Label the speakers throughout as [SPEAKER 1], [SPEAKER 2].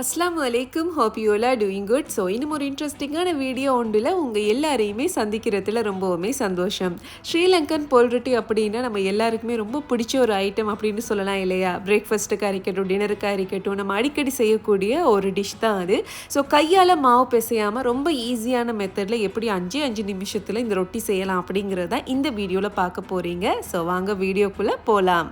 [SPEAKER 1] அஸ்லாம் வலைக்கும் hope you all doing good so இன்னும் ஒரு இன்ட்ரெஸ்டிங்கான வீடியோ ஒன்றில் உங்கள் எல்லாரையுமே சந்திக்கிறதுல ரொம்பவுமே சந்தோஷம். ஸ்ரீலங்கன் போல்ரொட்டி அப்படின்னா நம்ம எல்லாருக்குமே ரொம்ப பிடிச்ச ஒரு ஐட்டம் அப்படின்னு சொல்லலாம் இல்லையா? பிரேக்ஃபாஸ்ட்டுக்காக இருக்கட்டும் டின்னருக்காக இருக்கட்டும் நம்ம அடிக்கடி செய்யக்கூடிய ஒரு டிஷ் தான் அது. ஸோ கையால் மாவு பிசையாமல் ரொம்ப ஈஸியான மெத்தடில் எப்படி அஞ்சு அஞ்சு நிமிஷத்தில் இந்த ரொட்டி செய்யலாம் அப்படிங்கிறத இந்த வீடியோவில் பார்க்க போகிறீங்க ஸோ வாங்க வீடியோக்குள்ளே போகலாம்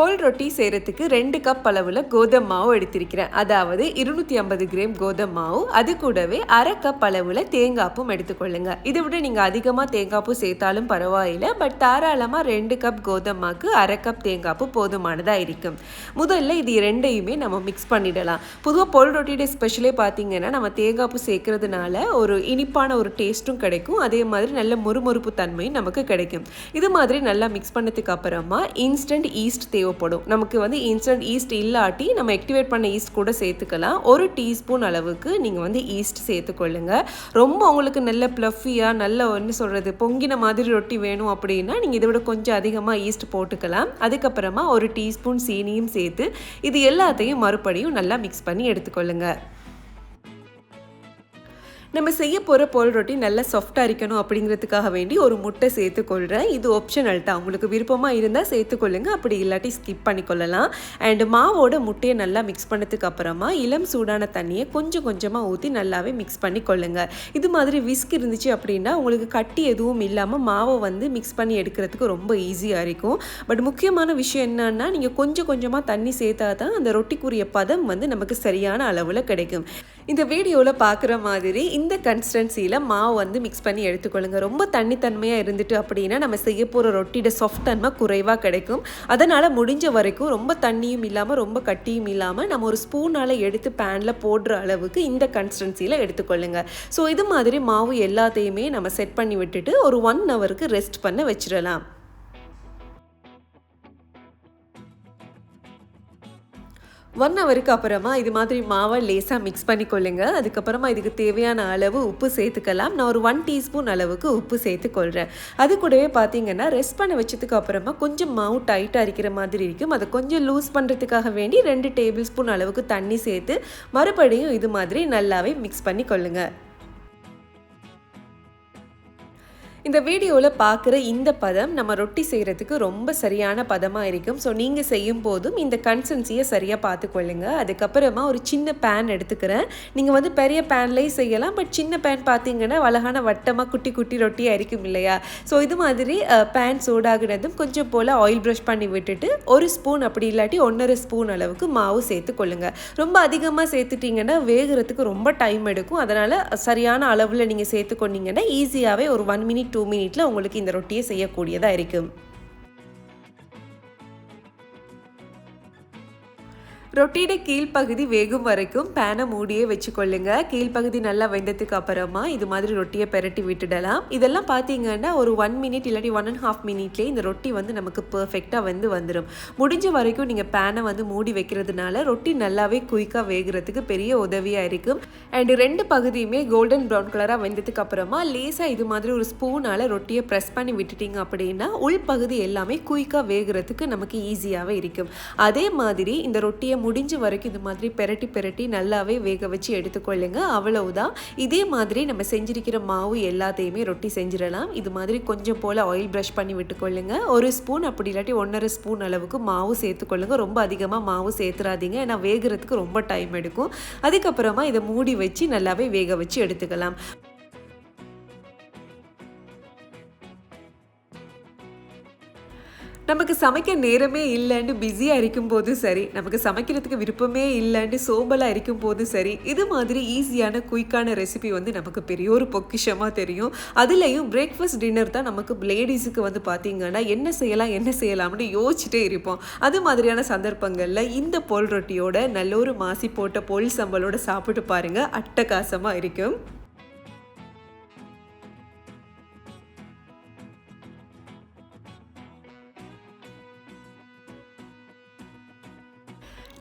[SPEAKER 1] போல் ரொட்டி செய்கிறதுக்கு ரெண்டு கப் அளவில் கோதுமை மாவு எடுத்திருக்கிறேன். அதாவது இருநூற்றி ஐம்பது கிராம் கோதுமை மாவு அது கூடவே அரை கப் அளவில் தேங்காய்ப்பும் எடுத்துக்கொள்ளுங்க. இதை விட நீங்கள் அதிகமாக தேங்காய்ப்பு சேர்த்தாலும் பரவாயில்லை பட் தாராளமாக ரெண்டு கப் கோதுமாக்கு அரை கப் தேங்காய்ப்பு போதுமானதாக இருக்கும். முதல்ல இது ரெண்டையுமே நம்ம மிக்ஸ் பண்ணிடலாம். பொதுவாக பொல் ரொட்டியோட ஸ்பெஷலே பார்த்தீங்கன்னா நம்ம தேங்காய்ப்பு சேர்க்கறதுனால ஒரு இனிப்பான ஒரு டேஸ்ட்டும் கிடைக்கும். அதே மாதிரி நல்ல மொறுமொறுப்பு தன்மையும் நமக்கு கிடைக்கும். இது மாதிரி நல்லா மிக்ஸ் பண்ணதுக்கு அப்புறமா இன்ஸ்டன்ட் ஈஸ்ட் தேவை தேவைப்படும். நமக்கு வந்து இன்ஸ்டன்ட் ஈஸ்ட் இல்லாட்டி நம்ம ஆக்டிவேட் பண்ண ஈஸ்ட் கூட சேர்த்துக்கலாம். ஒரு டீஸ்பூன் அளவுக்கு நீங்கள் வந்து ஈஸ்ட் சேர்த்துக்கொள்ளுங்க ரொம்ப உங்களுக்கு நல்ல ப்ளஃபியாக நல்ல என்ன சொல்கிறது பொங்கின மாதிரி ரொட்டி வேணும் அப்படின்னா நீங்கள் இதை விட கொஞ்சம் அதிகமாக ஈஸ்ட் போட்டுக்கலாம். அதுக்கப்புறமா ஒரு டீஸ்பூன் சீனியும் சேர்த்து இது எல்லாத்தையும் மறுபடியும் நல்லா மிக்ஸ் பண்ணி எடுத்துக்கொள்ளுங்கள் நம்ம செய்ய போகிற போல் ரொட்டி நல்லா சாஃப்டாக இருக்கணும் அப்படிங்கிறதுக்காக வேண்டி ஒரு முட்டை சேர்த்துக்கொள்கிறேன் இது ஆப்ஷனல் தான். உங்களுக்கு விருப்பமாக இருந்தால் சேர்த்துக்கொள்ளுங்க அப்படி இல்லாட்டி ஸ்கிப் பண்ணிக்கொள்ளலாம். அண்ட் மாவோட முட்டையை நல்லா மிக்ஸ் பண்ணதுக்கு அப்புறமா இளம் சூடான தண்ணியை கொஞ்சம் கொஞ்சமாக ஊற்றி நல்லாவே மிக்ஸ் பண்ணி கொள்ளுங்க. இது மாதிரி விஸ்க் இருந்துச்சு அப்படின்னா உங்களுக்கு கட்டி எதுவும் இல்லாமல் மாவை வந்து மிக்ஸ் பண்ணி எடுக்கிறதுக்கு ரொம்ப ஈஸியாக இருக்கும். பட் முக்கியமான விஷயம் என்னன்னா நீங்கள் கொஞ்சம் கொஞ்சமாக தண்ணி சேர்த்தா தான் அந்த ரொட்டிக்குரிய பதம் வந்து நமக்கு சரியான அளவில் கிடைக்கும். இந்த வீடியோவில் பார்க்குற மாதிரி இந்த கன்சிஸ்டன்சியில் மாவு வந்து மிக்ஸ் பண்ணி எடுத்துக்கொள்ளுங்க. ரொம்ப தண்ணித்தன்மையாக இருந்துட்டு அப்படின்னா நம்ம செய்ய போகிற ரொட்டியோட சாஃப்ட் தன்மை குறைவாக கிடைக்கும். அதனால் முடிஞ்ச வரைக்கும் ரொம்ப தண்ணியும் இல்லாமல் ரொம்ப கட்டியும் இல்லாமல் நம்ம ஒரு ஸ்பூனால் எடுத்து பேனில் போடுற அளவுக்கு இந்த கன்சிஸ்டன்சியில் எடுத்துக்கொள்ளுங்க. ஸோ இது மாதிரி மாவு எல்லாத்தையுமே நம்ம செட் பண்ணி விட்டுட்டு ஒரு ஒன் ஹவருக்கு ரெஸ்ட் பண்ண வச்சிடலாம். ஒன் ஹவருக்கு அப்புறமா இது மாதிரி மாவை லேசாக மிக்ஸ் பண்ணிக்கொள்ளுங்க. அதுக்கப்புறமா இதுக்கு தேவையான அளவு உப்பு சேர்த்துக்கலாம். நான் ஒரு ஒன் டீஸ்பூன் அளவுக்கு உப்பு சேர்த்துக்கொள்கிறேன் அது கூடவே பார்த்தீங்கன்னா ரெஸ்ட் பண்ண வச்சதுக்கு அப்புறமா கொஞ்சம் மாவு டைட்டாக இருக்கிற மாதிரி இருக்கும். அதை கொஞ்சம் லூஸ் பண்ணுறதுக்காக வேண்டி ரெண்டு டேபிள் ஸ்பூன் அளவுக்கு தண்ணி சேர்த்து மறுபடியும் இது மாதிரி நல்லாவே மிக்ஸ் பண்ணி கொள்ளுங்கள் இந்த வீடியோவில் பார்க்குற இந்த பதம் நம்ம ரொட்டி செய்கிறதுக்கு ரொம்ப சரியான பதமாக இருக்கும். ஸோ நீங்கள் செய்யும் போதும் இந்த கன்சன்சியை சரியாக பார்த்துக்கொள்ளுங்க அதுக்கப்புறமா ஒரு சின்ன பேன் எடுத்துக்கிறேன். நீங்கள் வந்து பெரிய பேன்லேயும் செய்யலாம். பட் சின்ன பேன் பார்த்தீங்கன்னா அழகான வட்டமாக குட்டி குட்டி ரொட்டியாக இருக்கும் இல்லையா? ஸோ இது மாதிரி பேன் சூடாகினதும் கொஞ்சம் போல் ஆயில் ப்ரஷ் பண்ணி விட்டுட்டு ஒரு ஸ்பூன் அப்படி இல்லாட்டி ஒன்றரை ஸ்பூன் அளவுக்கு மாவு சேர்த்து கொள்ளுங்க ரொம்ப அதிகமாக சேர்த்துட்டிங்கன்னா வேகிறதுக்கு ரொம்ப டைம் எடுக்கும். அதனால் சரியான அளவில் நீங்கள் சேர்த்துக்கொண்டீங்கன்னா ஈஸியாகவே ஒரு ஒன் மினிட் டூ மினிட்ல உங்களுக்கு இந்த ரொட்டியை செய்யக்கூடியதாக இருக்கும் ரொட்டியோட கீழ்ப்பகுதி வேகும் வரைக்கும் பேனை மூடியே வச்சுக்கொள்ளுங்க. கீழ்ப்பகுதி நல்லா வெந்ததுக்கு அப்புறமா இது மாதிரி ரொட்டியை பெரட்டி விட்டுடலாம். இதெல்லாம் பார்த்தீங்கன்னா ஒரு ஒன் மினிட் இல்லாட்டி ஒன் அண்ட் ஹாஃப் மினிட்லேயே இந்த ரொட்டி வந்து நமக்கு பர்ஃபெக்டாக வந்து வந்துடும் முடிஞ்ச வரைக்கும் நீங்கள் பேனை வந்து மூடி வைக்கிறதுனால ரொட்டி நல்லாவே குயிக்காக வேகிறதுக்கு பெரிய உதவியாக இருக்கும். அண்ட் ரெண்டு பகுதியுமே கோல்டன் ப்ரௌன் கலராக வெந்ததுக்கு அப்புறமா லேசாக இது மாதிரி ஒரு ஸ்பூனால் ரொட்டியை ப்ரெஸ் பண்ணி விட்டுட்டீங்க அப்படின்னா உள்பகுதி எல்லாமே குயிக்காக வேகிறதுக்கு நமக்கு ஈஸியாகவே இருக்கும். அதே மாதிரி இந்த ரொட்டியை முடிஞ்ச வரைக்கும் இது மாதிரி பெரட்டி பெரட்டி நல்லாவே வேக வச்சு எடுத்துக்கொள்ளுங்க. அவ்வளவுதான். இதே மாதிரி நம்ம செஞ்சிருக்கிற மாவு எல்லாத்தையுமே ரொட்டி செஞ்சிடலாம். இது மாதிரி கொஞ்சம் போல் ஆயில் ப்ரஷ் பண்ணி விட்டுக்கொள்ளுங்க. ஒரு ஸ்பூன் அப்படி இல்லாட்டி ஒன்றரை ஸ்பூன் அளவுக்கு மாவு சேர்த்துக்கொள்ளுங்க. ரொம்ப அதிகமாக மாவு சேர்த்துறாதீங்க. ஏன்னா வேகிறதுக்கு ரொம்ப டைம் எடுக்கும். அதுக்கப்புறமா இதை மூடி வச்சு நல்லாவே வேக வச்சு எடுத்துக்கலாம். நமக்கு சமைக்க நேரமே இல்லைன்னு பிஸியாக இருக்கும் போதும் சரி. நமக்கு சமைக்கிறதுக்கு விருப்பமே இல்லைன்னு சோம்பலாக இருக்கும் போதும் சரி. இது மாதிரி ஈஸியான குயிக்கான ரெசிபி வந்து நமக்கு பெரிய ஒரு பொக்கிஷமாக தெரியும். அதுலேயும் பிரேக்ஃபாஸ்ட் டின்னர் தான் நமக்கு லேடிஸுக்கு வந்து பார்த்திங்கன்னா என்ன செய்யலாம் என்ன செய்யலாம்னு யோசிச்சுட்டே இருப்போம். அது மாதிரியான சந்தர்ப்பங்களில் இந்த பொல் ரொட்டியோட நல்ல ஒரு மாசி போட்ட பொல் சம்பளோட சாப்பிட்டு பாருங்கள் அட்டகாசமாக இருக்கும்.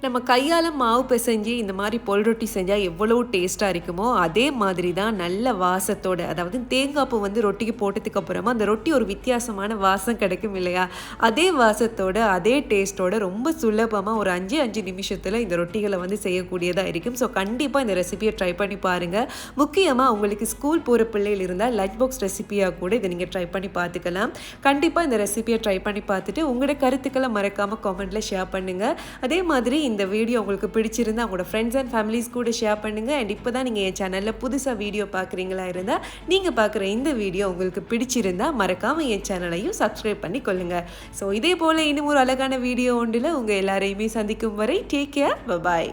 [SPEAKER 1] நம்ம கையால் மாவு பிசைஞ்சு இந்த மாதிரி பொல் ரொட்டி செஞ்சால் எவ்வளோ டேஸ்ட்டாக இருக்குமோ அதே மாதிரி தான் நல்ல வாசத்தோட அதாவது தேங்காய் பூ வந்து ரொட்டிக்கு போட்டதுக்கு அப்புறமா அந்த ரொட்டி ஒரு வித்தியாசமான வாசம் கிடைக்கும் இல்லையா? அதே வாசத்தோட அதே டேஸ்ட்டோட ரொம்ப சுலபமாக ஒரு அஞ்சு அஞ்சு நிமிஷத்தில் இந்த ரொட்டிகளை வந்து செய்யக்கூடியதாக இருக்கும். ஸோ கண்டிப்பாக இந்த ரெசிபியை ட்ரை பண்ணி பாருங்கள் முக்கியமாக உங்களுக்கு ஸ்கூல் போகிற பிள்ளைகள் இருந்தால் லஞ்ச் பாக்ஸ் ரெசிபியாக கூட இதை நீங்கள் ட்ரை பண்ணி பார்த்துக்கலாம். கண்டிப்பாக இந்த ரெசிபியை ட்ரை பண்ணி பார்த்துட்டு உங்களோட கருத்துக்களை மறக்காமல் காமெண்ட்டில் ஷேர் பண்ணுங்கள் அதே மாதிரி இந்த வீடியோ உங்களுக்கு பிடிச்சிருந்தா உங்களோட ஃப்ரெண்ட்ஸ் அண்ட் ஃபேமிலிஸ் கூட ஷேர் பண்ணுங்கள் அண்ட் இப்போ தான் நீங்கள் என் சேனலில் புதுசாக வீடியோ பார்க்குறீங்களா இருந்தால் நீங்கள் பார்க்குற இந்த வீடியோ உங்களுக்கு பிடிச்சிருந்தா மறக்காமல் என் சேனலையும் சப்ஸ்கிரைப் பண்ணி கொள்ளுங்கள் ஸோ இதே போல் இன்னும் ஒரு அழகான வீடியோ ஒன்றில் உங்கள் எல்லாரையுமே சந்திக்கும் வரை டேக் கேர் பாய்